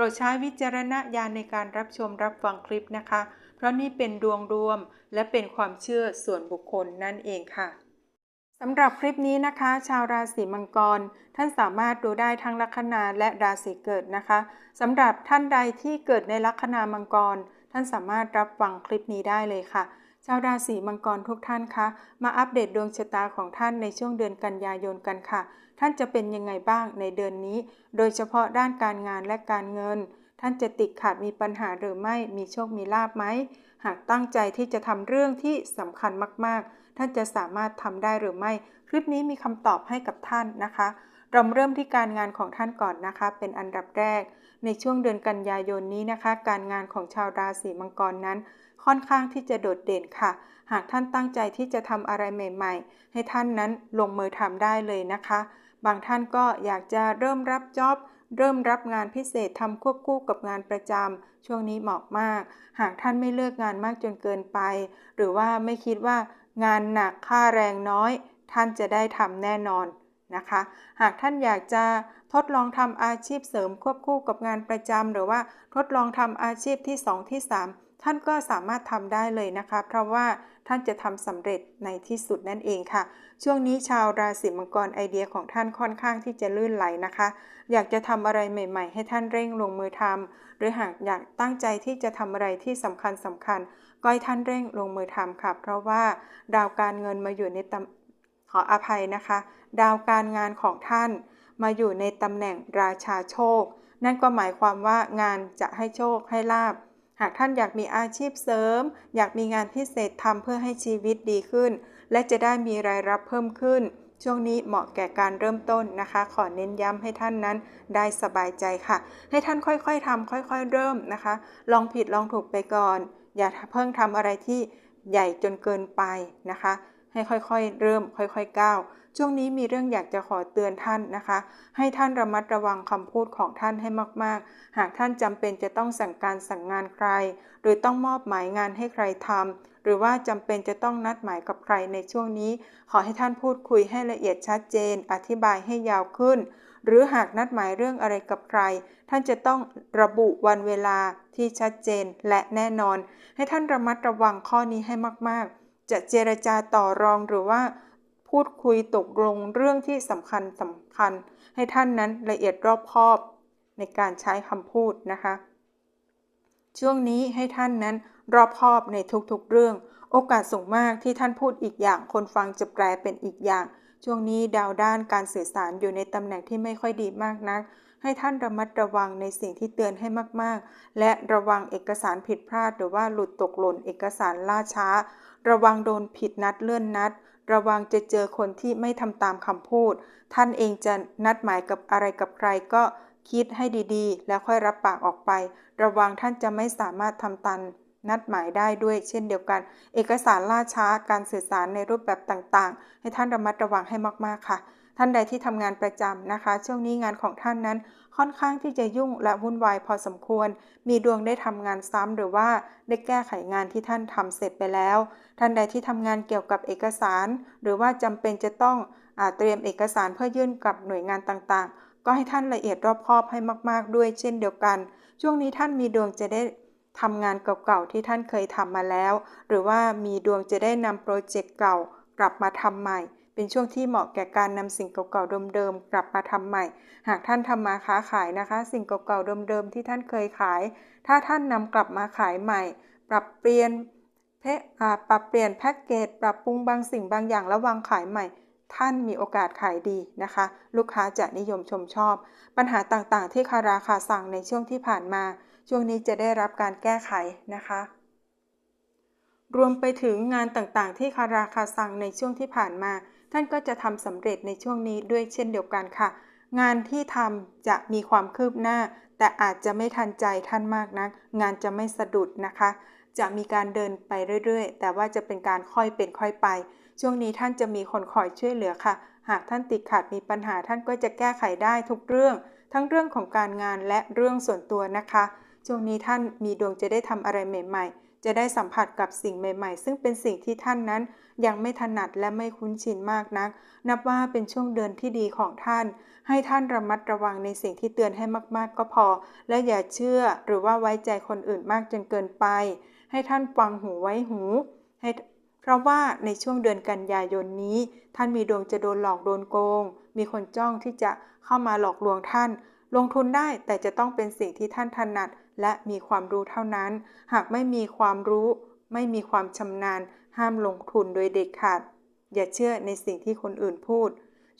รดใช้วิจารณญาณในการรับชมรับฟังคลิปนะคะ เพราะนี่เป็นดวงรวมและเป็นความเชื่อส่วนบุคคลนั่นเองค่ะสำหรับคลิปนี้นะคะ ชาวราศีมังกร ท่านสามารถดูได้ทั้งลัคนาและราศีเกิดนะคะสำหรับท่านใดที่เกิดในลัคนามังกร ท่านสามารถรับฟังคลิปนี้ได้เลยค่ะ ชาวราศีมังกรทุกท่านคะมาอัปเดตดวงชะตาของท่านในช่วงเดือนกันยายนกันค่ะ ท่านจะเป็นยังไงบ้างในเดือนนี้ โดยเฉพาะด้านการงานและการเงิน ท่านจะติดขัดมีปัญหาหรือไม่มีโชคมีลาบไหมหากตั้งใจที่จะทำเรื่องที่สำคัญมากๆ ท่านจะสามารถทำได้หรือไม่ คลิปนี้มีคำตอบให้กับท่านนะคะ เราเริ่มที่การงานของท่านก่อนนะคะ เป็นอันดับแรก ในช่วงเดือนกันยายนนี้นะคะ การงานของชาวราศีมังกรนั้น ค่อนข้างที่จะโดดเด่นค่ะ หากท่านตั้งใจที่จะทำอะไรใหม่ ๆ ให้ท่านนั้นลงมือทำได้เลยนะคะ บางท่านก็อยากจะเริ่มรับจ็อบเริ่มรับงานพิเศษทำควบคู่กับงานประจำช่วงนี้เหมาะมาก หากท่านไม่เลือกงานมากจนเกินไป หรือว่าไม่คิดว่างานหนักค่าแรงน้อย ท่านจะได้ทำแน่นอนนะคะ หากท่านอยากจะทดลองทำอาชีพเสริมควบคู่กับงานประจำหรือว่าทดลองทำอาชีพที่ 2 ที่ 3 ท่านก็สามารถทำได้เลยนะคะ เพราะว่า ท่านจะทำสำเร็จในที่สุดนั่นเองค่ะ ช่วงนี้ชาวราศีมังกรไอเดียของท่านค่อนข้างที่จะลื่นไหลนะคะ อยากจะทำอะไรใหม่ ๆ ให้ท่านเร่งลงมือทำหรือหากอยากตั้งใจที่จะทำอะไรที่สำคัญสำคัญก็ให้ท่านเร่งลงมือทำค่ะ เพราะว่าดาวการเงินมาอยู่ในตำขออภัยนะคะ ดาวการงานของท่านมาอยู่ในตำแหน่งราชาโชค นั่นก็หมายความว่างานจะให้โชคให้ลาบ หากท่านอยากมีอาชีพเสริม อยากมีงานพิเศษทำเพื่อให้ชีวิตดีขึ้น และจะได้มีรายรับเพิ่มขึ้น ช่วงนี้เหมาะแก่การเริ่มต้นนะคะ ขอเน้นย้ำให้ท่านนั้นได้สบายใจค่ะ ให้ท่านค่อยๆทำค่อยๆ เริ่มนะคะ ลองผิดลองถูกไปก่อน อย่าเพิ่งทำอะไรที่ใหญ่จนเกินไปนะคะ ให้ค่อยๆ เริ่มค่อยๆก้าวช่วงนี้มีเรื่องอยากจะขอเตือนท่านนะคะ ให้ท่านระมัดระวังคำพูดของท่านให้มากๆ หากท่านจำเป็นจะต้องสั่งการสั่งงานใคร หรือต้องมอบหมายงานให้ใครทำหรือว่าจำเป็นจะต้องนัดหมายกับใครในช่วงนี้ ขอให้ท่านพูดคุยให้ละเอียดชัดเจน อธิบายให้ยาวขึ้น หรือหากนัดหมายเรื่องอะไรกับใคร ท่านจะต้องระบุวันเวลาที่ชัดเจนและแน่นอน ให้ท่านระมัดระวังข้อนี้ให้มากๆ จะเจรจาต่อรองหรือว่า พูดคุยตกลงเรื่องที่สำคัญสำคัญ ให้ท่านนั้นละเอียดรอบคอบในการใช้คำพูดนะคะ ช่วงนี้ให้ท่านนั้นรอบคอบในทุกๆเรื่อง โอกาสสูงมากที่ท่านพูดอีกอย่าง คนฟังจะแปลเป็นอีกอย่าง ช่วงนี้ดาวด้านการสื่อสารอยู่ในตำแหน่งที่ไม่ค่อยดีมากนัก ให้ท่านระมัดระวังในสิ่งที่เตือนให้มาก ๆ และระวังเอกสารผิดพลาดหรือว่าหลุดตกหล่นเอกสารล่าช้า ระวังโดนผิดนัดเลื่อนนัด ระวังจะเจอคนที่ไม่ทำตามคำพูด ท่านเองจะนัดหมายกับอะไรกับใครก็คิดให้ดีๆ แล้วค่อยรับปากออกไป ระวังท่านจะไม่สามารถทำตันนัดหมายได้ด้วยเช่นเดียวกัน เอกสารล่าช้าการสื่อสารในรูปแบบต่างๆ ให้ท่านระมัดระวังให้มากๆค่ะ ท่านใดที่ทำงานประจำนะคะ ช่วงนี้งานของท่านนั้นค่อนข้างที่จะยุ่งและวุ่นวายพอสมควร มีดวงได้ทำงานซ้ำหรือว่าได้แก้ไขงานที่ท่านทำเสร็จไปแล้ว ท่านใดที่ทำงานเกี่ยวกับเอกสาร หรือว่าจำเป็นจะต้องอเตรียมเอกสารเพื่อยื่นกับหน่วยงานต่างๆ ก็ให้ท่านละเอียดรอบคอบให้มาก ๆ ด้วยเช่นเดียวกัน ช่วงนี้ท่านมีดวงจะได้ทำงานเก่าๆที่ท่านเคยทำมาแล้ว หรือว่ามีดวงจะได้นำโปรเจกต์เก่ากลับมาทำใหม่ เป็นช่วงที่เหมาะแก่การนำสิ่งเก่าๆเดิมๆกลับมาทำใหม่ หากท่านทำมาค้าขายนะคะ สิ่งเก่าๆเดิมๆที่ท่านเคยขาย ถ้าท่านนำกลับมาขายใหม่ ปรับเปลี่ยนเพปรับเปลี่ยนแพ็กเกจปรับปรุงบางสิ่งบางอย่างแล้ววางขายใหม่ ท่านมีโอกาสขายดีนะคะ ลูกค้าจะนิยมชมชอบ ปัญหาต่างๆ ที่คาราคาสั่งในช่วงที่ผ่านมา ช่วงนี้จะได้รับการแก้ไขนะคะ รวมไปถึงงานต่างๆ ที่คาราคาสั่งในช่วงที่ผ่านมา ท่านก็จะทำสำเร็จในช่วงนี้ด้วยเช่นเดียวกันค่ะ งานที่ทำจะมีความคืบหน้า แต่อาจจะไม่ทันใจท่านมากนัก งานจะไม่สะดุดนะคะ จะมีการเดินไปเรื่อยๆ แต่ว่าจะเป็นการค่อยเป็นค่อยไป ช่วงนี้ท่านจะมีคนคอยช่วยเหลือค่ะ หากท่านติดขัดมีปัญหาท่านก็จะแก้ไขได้ทุกเรื่อง ทั้งเรื่องของการงานและเรื่องส่วนตัวนะคะ ช่วงนี้ท่านมีดวงจะได้ทำอะไรใหม่ ๆ จะได้สัมผัสกับสิ่งใหม่ ๆ ซึ่งเป็นสิ่งที่ท่านนั้นยังไม่ถนัดและไม่คุ้นชินมากนัก นับว่าเป็นช่วงเดือนที่ดีของท่าน ให้ท่านระมัดระวังในสิ่งที่เตือนให้มาก ๆ ก็พอ และอย่าเชื่อหรือว่าไว้ใจคนอื่นมากจนเกินไป ให้ท่านฟังหูไว้หูให้เพราะว่าในช่วงเดือนกันยายนนี้ ท่านมีดวงจะโดนหลอกโดนโกง มีคนจ้องที่จะเข้ามาหลอกลวงท่าน ลงทุนได้แต่จะต้องเป็นสิ่งที่ท่านถนัด และมีความรู้เท่านั้น หากไม่มีความรู้ ไม่มีความชำนาญ ห้ามลงทุนโดยเด็ดขาด อย่าเชื่อในสิ่งที่คนอื่นพูด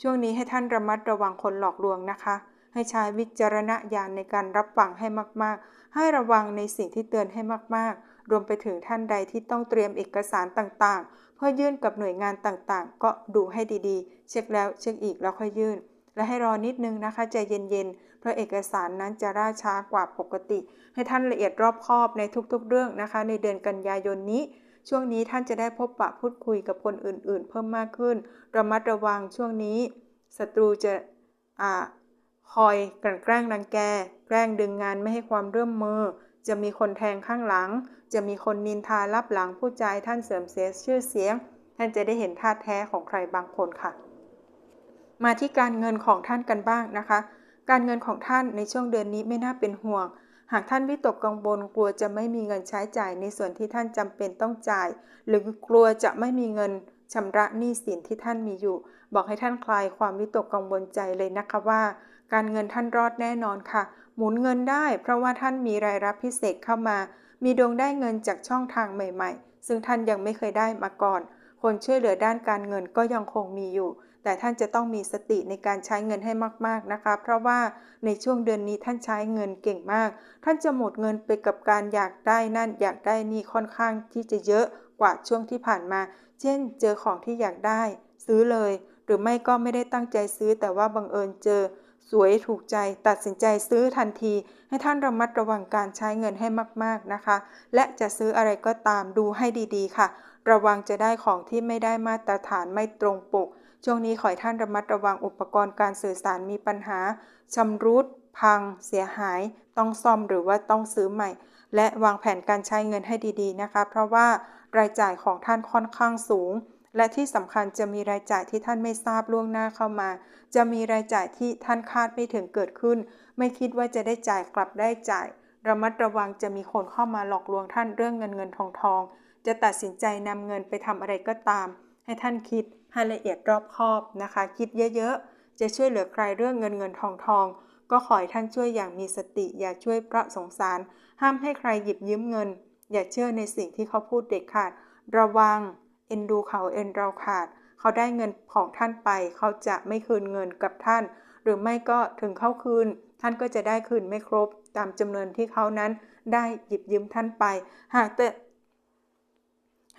ช่วงนี้ให้ท่านระมัดระวังคนหลอกลวงนะคะ ให้ใช้วิจารณญาณในการรับฟังให้มาก ๆ ให้ระวังในสิ่งที่เตือนให้มาก ๆ รวมไปถึงท่านใดที่ต้องเตรียมเอกสารต่าง ๆ เพื่อยื่นกับหน่วยงานต่าง ๆ ก็ดูให้ดี ๆ เช็คแล้วเช็คอีกแล้วค่อยยื่น และให้รอนิดนึงนะคะใจเย็นๆ เพราะเอกสารนั้นจะล่าช้ากว่าปกติ ให้ท่านละเอียดรอบคอบในทุกๆเรื่องนะคะ ในเดือนกันยายนนี้ ช่วงนี้ท่านจะได้พบปะพูดคุยกับคนอื่นๆ เพิ่มมากขึ้น ระมัดระวังช่วงนี้ศัตรูจะอ่าคอยกลั่นแกล้งรังแก แกล้งดึงงานไม่ให้ความร่วมมือ จะมีคนแทงข้างหลัง จะมีคนนินทารับหลังผู้ใจท่านเสริมเสียชื่อเสียง ท่านจะได้เห็นท่าแท้ของใครบางคนค่ะ มาที่การเงินของท่านกันบ้างนะคะ การเงินของท่านในช่วงเดือนนี้ไม่น่าเป็นห่วง หากท่านวิตกกังวลกลัวจะไม่มีเงินใช้จ่ายในส่วนที่ท่านจำเป็นต้องจ่าย หรือกลัวจะไม่มีเงินชำระหนี้สินที่ท่านมีอยู่ บอกให้ท่านคลายความวิตกกังวลใจเลยนะคะว่า การเงินท่านรอดแน่นอนค่ะ หมุนเงินได้ เพราะว่าท่านมีรายรับพิเศษเข้ามา มีดวงได้เงินจากช่องทางใหม่ ๆ ซึ่งท่านยังไม่เคยได้มาก่อน คนช่วยเหลือด้านการเงินก็ยังคงมีอยู่ แต่ท่านจะต้องมีสติในการใช้เงินให้มากๆนะคะ เพราะว่าในช่วงเดือนนี้ท่านใช้เงินเก่งมาก ท่านจะหมดเงินไปกับการอยากได้นั่นอยากได้นี่ค่อนข้างที่จะเยอะกว่าช่วงที่ผ่านมา เช่น เจอของที่อยากได้ ซื้อเลย หรือไม่ก็ไม่ได้ตั้งใจซื้อแต่ว่าบังเอิญเจอ สวยถูกใจ ตัดสินใจซื้อทันที ให้ท่านระมัดระวังการใช้เงินให้มากๆนะคะ และจะซื้ออะไรก็ตามดูให้ดีๆ ค่ะ ระวังจะได้ของที่ไม่ได้มาตรฐานไม่ตรงปก ช่วงนี้ขอให้ท่านระมัดระวังอุปกรณ์การสื่อสารมีปัญหาชำรุด พัง เสียหาย ต้องซ่อมหรือว่าต้องซื้อใหม่ และวางแผนการใช้เงินให้ดีๆนะคะ เพราะว่ารายจ่ายของท่านค่อนข้างสูง และที่สำคัญจะมีรายจ่ายที่ท่านไม่ทราบล่วงหน้าเข้ามา จะมีรายจ่ายที่ท่านคาดไม่ถึงเกิดขึ้น ไม่คิดว่าจะได้จ่ายกลับได้จ่าย ระมัดระวังจะมีคนเข้ามาหลอกลวงท่านเรื่องเงินเงินทองทอง จะตัดสินใจนำเงินไปทำอะไรก็ตาม ให้ท่านคิด ให้ละเอียดรอบคอบนะคะ คิดเยอะๆ จะช่วยเหลือใครเรื่องเงินเงินทองทองก็ขอให้ท่านช่วยอย่างมีสติอย่าช่วยเพราะสงสาร ห้ามให้ใครหยิบยืมเงิน อย่าเชื่อในสิ่งที่เขาพูดเด็ดขาด ระวัง เอ็นดูเขาเอ็นเราขาด เขาได้เงินของท่านไป เขาจะไม่คืนเงินกับท่าน หรือไม่ก็ถึงเข้าคืน ท่านก็จะได้คืนไม่ครบ ตามจำนวนที่เขานั้นได้หยิบยืมท่านไป หากแต่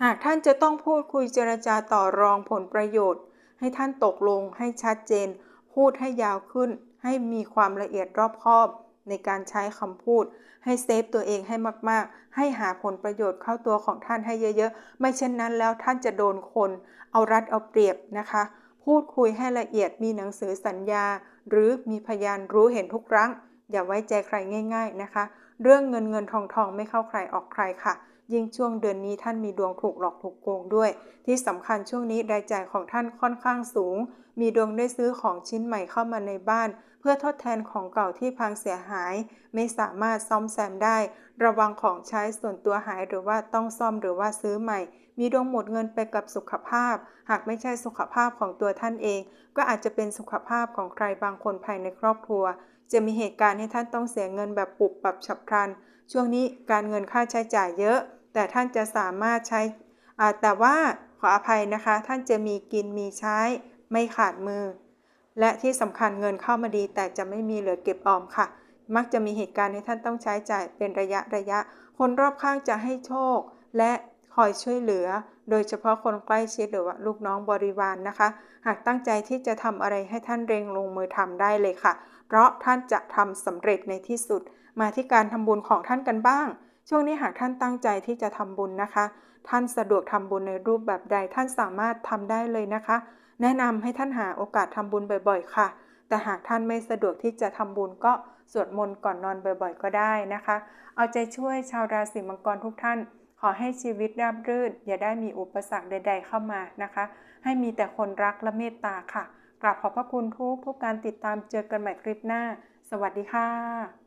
หากท่านจะต้องพูดคุยเจรจาต่อรองผลประโยชน์ ให้ท่านตกลงให้ชัดเจน พูดให้ยาวขึ้น ให้มีความละเอียดรอบคอบ ในการใช้คำพูด ให้เซฟตัวเองให้มาก ๆ ให้หาผลประโยชน์เข้าตัวของท่านให้เยอะ ๆ ไม่เช่นนั้นแล้วท่านจะโดนคน เอารัดเอาเปรียบนะคะ พูดคุยให้ละเอียดมีหนังสือสัญญา หรือมีพยานรู้เห็นทุกครั้ง อย่าไว้ใจใครง่าย ๆนะคะ เรื่องเงินเงินทองทองไม่เข้าใครออกใครค่ะ ยิ่งช่วงเดือนนี้ท่านมีดวงถูกหลอกถูกโกงด้วย ที่สำคัญช่วงนี้รายจ่ายของท่านค่อนข้างสูง มีดวงได้ซื้อของชิ้นใหม่เข้ามาในบ้าน เพื่อทดแทนของเก่าที่พังเสียหาย ไม่สามารถซ่อมแซมได้ ระวังของใช้ส่วนตัวหายหรือว่าต้องซ่อมหรือว่าซื้อใหม่ มีดวงหมดเงินไปกับสุขภาพ หากไม่ใช่สุขภาพของตัวท่านเอง ก็อาจจะเป็นสุขภาพของใครบางคนภายในครอบครัว จะมีเหตุการณ์ให้ท่านต้องเสียเงินแบบปุบปับฉับพลัน ช่วงนี้การเงินค่าใช้จ่ายเยอะ แต่ท่านจะสามารถใช้ แต่ว่าขออภัยนะคะ ท่านจะมีกินมีใช้ ไม่ขาดมือ และที่สำคัญเงินเข้ามาดี แต่จะไม่มีเหลือเก็บออมค่ะ มักจะมีเหตุการณ์ที่ท่านต้องใช้จ่ายเป็นระยะระยะ คนรอบข้างจะให้โชค และคอยช่วยเหลือ โดยเฉพาะคนใกล้ชิดหรือว่าลูกน้องบริวารนนะคะ หากตั้งใจที่จะทำอะไรให้ท่านเร่งลงมือทำได้เลยค่ะ เพราะท่านจะทำสำเร็จในที่สุด มาที่การทำบุญของท่านกันบ้าง ช่วงนี้หากท่านตั้งใจที่จะทำบุญนะคะ ท่านสะดวกทำบุญในรูปแบบใด ท่านสามารถทำได้เลยนะคะ แนะนำให้ท่านหาโอกาสทำบุญบ่อย ๆ ค่ะ แต่หากท่านไม่สะดวกที่จะทำบุญก็สวดมนต์ก่อนนอนบ่อยๆ ก็ได้นะคะ เอาใจช่วยชาวราศีมังกรทุกท่าน ขอให้ชีวิตราบรื่น อย่าได้มีอุปสรรคใด ๆ เข้ามานะคะ ให้มีแต่คนรักและเมตตาค่ะ กราบขอบพระคุณทุกทุกการติดตามเจอกันใหม่คลิปหน้า สวัสดีค่ะ